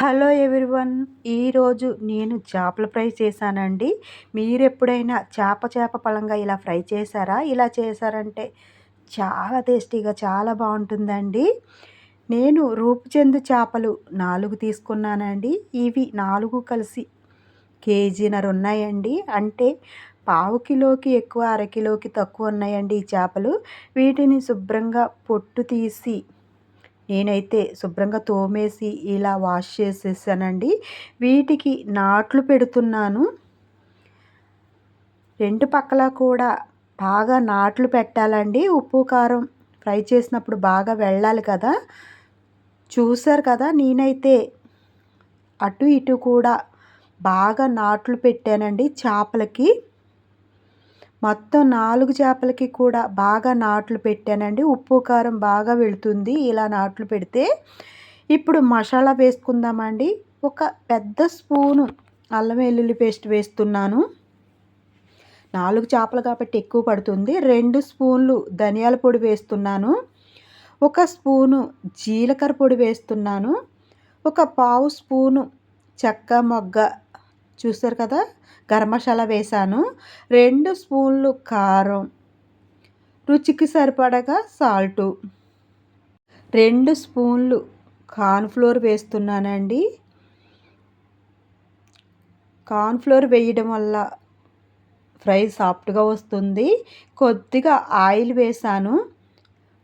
Hello everyone ఈరోజు నేను చేపల ఫ్రై చేశానండి. మీరు ఎప్పుడైనా చేప చేప పలంగా ఇలా ఫ్రై చేశారా? ఇలా చేశారంటే చాలా టేస్టీగా చాలా బాగుంటుందండి. నేను రూపుచెందు చేపలు నాలుగు తీసుకున్నానండి. ఇవి నాలుగు కలిసి కేజీనర ఉన్నాయండి. అంటే పావు కిలోకి ఎక్కువ అరకిలోకి తక్కువ ఉన్నాయండి ఈ చేపలు. వీటిని శుభ్రంగా పొట్టు తీసి నేనైతే శుభ్రంగా తోమేసి ఇలా వాష్ చేసేసానండి. వీటికి నాట్లు పెడుతున్నాను. రెండు పక్కల కూడా బాగా నాట్లు పెట్టాలండి. ఉప్పు కారం ఫ్రై చేసినప్పుడు బాగా వెళ్ళాలి కదా. చూసారు కదా నేనైతే అటు ఇటు కూడా బాగా నాట్లు పెట్టానండి చేపలకి. మొత్తం నాలుగు చేపలకి కూడా బాగా నాట్లు పెట్టానండి. ఉప్పు కారం బాగా వెళుతుంది ఇలా నాట్లు పెడితే. ఇప్పుడు మసాలా వేసుకుందామండి. ఒక పెద్ద స్పూను అల్లం వెల్లుల్లి పేస్ట్ వేస్తున్నాను. నాలుగు చేపలు కాబట్టి ఎక్కువ పడుతుంది. రెండు స్పూన్లు ధనియాల పొడి వేస్తున్నాను. ఒక స్పూను జీలకర్ర పొడి వేస్తున్నాను. ఒక పావు స్పూను చెక్క మొగ్గ చూస్తారు కదా? గరం మసాలా వేసాను. రెండు స్పూన్లు కారం. రుచికి సరిపడగా సాల్టు. రెండు స్పూన్లు కార్న్ఫ్లోర్ వేస్తున్నానండి. కార్న్ఫ్లోర్ వేయడం వల్ల ఫ్రై సాఫ్ట్గా వస్తుంది. కొద్దిగా ఆయిల్ వేసాను.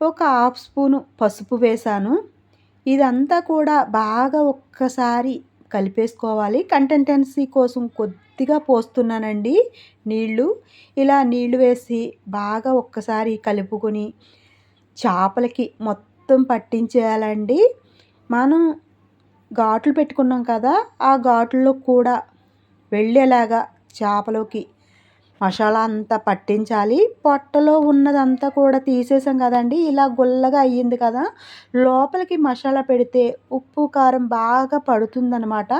ఒక హాఫ్ స్పూను పసుపు వేసాను. ఇదంతా కూడా బాగా ఒక్కసారి కలిపేసుకోవాలి. కంటెంటెన్సీ కోసం కొద్దిగా పోస్తున్నానండి నీళ్ళు. ఇలా నీళ్ళు వేసి బాగా ఒక్కసారి కలుపుకొని చేపలకి మొత్తం పట్టించేయాలండి. మనం ఘాట్లు పెట్టుకున్నాం కదా ఆ ఘాట్లో కూడా వెళ్ళేలాగా చేపలోకి మసాలా అంతా పట్టించాలి. పొట్టలో ఉన్నదంతా కూడా తీసేసాం కదండి. ఇలా గుల్లగా అయ్యింది కదా. లోపలికి మసాలా పెడితే ఉప్పు కారం బాగా పడుతుందనమాట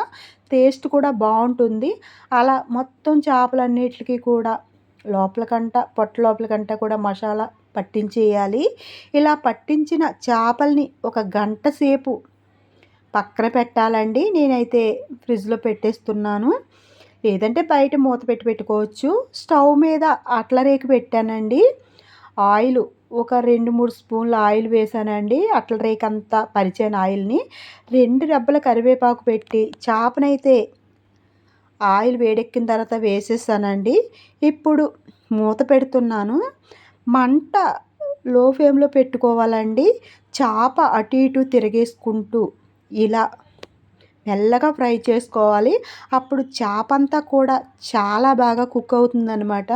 టేస్ట్ కూడా బాగుంటుంది. అలా మొత్తం చేపలన్నిటికీ కూడా లోపలకంట పొట్ట లోపలకంట కూడా మసాలా పట్టించేయాలి. ఇలా పట్టించిన చేపల్ని ఒక గంట సేపు పక్కన పెట్టాలండి. నేనైతే ఫ్రిడ్జ్లో పెట్టేస్తున్నాను. లేదంటే బయట మూత పెట్టి పెట్టుకోవచ్చు. స్టవ్ మీద అట్ల రేకు పెట్టానండి. ఆయిల్ ఒక రెండు మూడు స్పూన్ల ఆయిల్ వేసానండి. అట్ల రేకంతా అంతా ఆయిల్ని. రెండు రెబ్బల కరివేపాకు పెట్టి చేపనైతే ఆయిల్ వేడెక్కిన తర్వాత వేసేసానండి. ఇప్పుడు మూత పెడుతున్నాను. మంట లో ఫ్లేమ్లో పెట్టుకోవాలండి. చేప అటు ఇటు తిరిగేసుకుంటూ ఇలా మెల్లగా ఫ్రై చేసుకోవాలి. అప్పుడు చేప అంతా కూడా చాలా బాగా కుక్ అవుతుందనమాట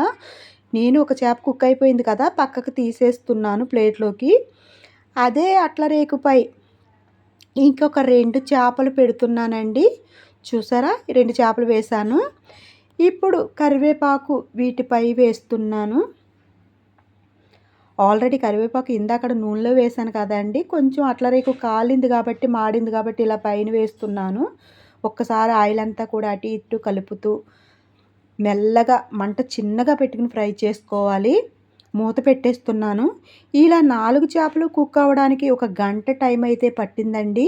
నేను ఒక చేప కుక్ అయిపోయింది కదా పక్కకు తీసేస్తున్నాను ప్లేట్లోకి. అదే అట్ల రేకుపై ఇంకొక రెండు చేపలు పెడుతున్నానండి. చూసారా? రెండు చేపలు వేసాను ఇప్పుడు కరివేపాకు వీటిపై వేస్తున్నాను. ఆల్రెడీ కరివేపాకు ఇందాక నూనెలో వేసాను కదండి. కొంచెం అట్ల రేకు కాలింది కాబట్టి మాడింది కాబట్టి ఇలా పైన వేస్తున్నాను. ఒక్కసారి ఆయిల్ అంతా కూడా అటు ఇటు కలుపుతూ మెల్లగా మంట చిన్నగా పెట్టుకుని ఫ్రై చేసుకోవాలి. మూత పెట్టేస్తున్నాను. ఇలా నాలుగు చేపలు కుక్ అవ్వడానికి ఒక గంట టైం అయితే పట్టిందండి.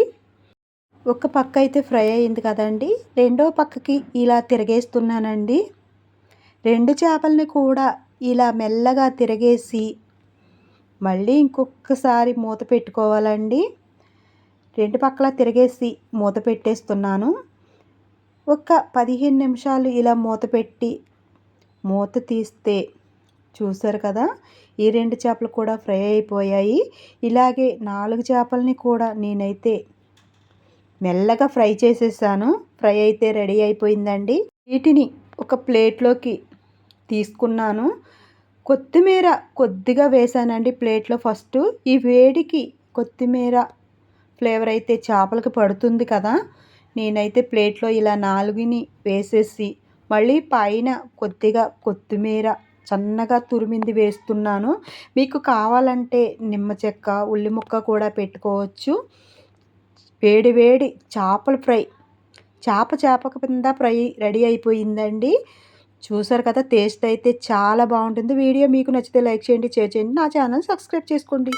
ఒక పక్క అయితే ఫ్రై అయింది కదండి. రెండో పక్కకి ఇలా తిరగేస్తున్నానండి. రెండు చేపల్ని కూడా ఇలా మెల్లగా తిరగేసి మళ్ళీ ఇంకొకసారి మూత పెట్టుకోవాలండి. రెండు పక్కల తిరిగేసి మూత పెట్టేస్తున్నాను. ఒక పదిహేను నిమిషాలు ఇలా మూత పెట్టి మూత తీస్తే చూసారు కదా ఈ రెండు చేపలు కూడా ఫ్రై అయిపోయాయి. ఇలాగే నాలుగు చేపలని కూడా నేనైతే మెల్లగా ఫ్రై చేసేసాను. ఫ్రై అయితే రెడీ అయిపోయిందండి. వీటిని ఒక ప్లేట్లోకి తీసుకున్నాను. కొత్తిమీర కొద్దిగా వేసానండి ప్లేట్లో. ఫస్ట్ ఈ వేడికి కొత్తిమీర ఫ్లేవర్ అయితే చేపలకి పడుతుంది కదా. నేనైతే ప్లేట్లో ఇలా నాలుగుని వేసేసి మళ్ళీ పైన కొద్దిగా కొత్తిమీర సన్నగా తురిమింది వేస్తున్నాను. మీకు కావాలంటే నిమ్మ చెక్క ఉల్లి ముక్క కూడా పెట్టుకోవచ్చు. వేడి వేడి చేపల ఫ్రై చేప చేపక కింద ఫ్రై రెడీ అయిపోయిందండి. చూసారు కదా టేస్ట్ అయితే చాలా బాగుంటుంది. వీడియో మీకు నచ్చితే లైక్ చేయండి షేర్ చేయండి. నా ఛానల్ సబ్స్క్రైబ్ చేసుకోండి.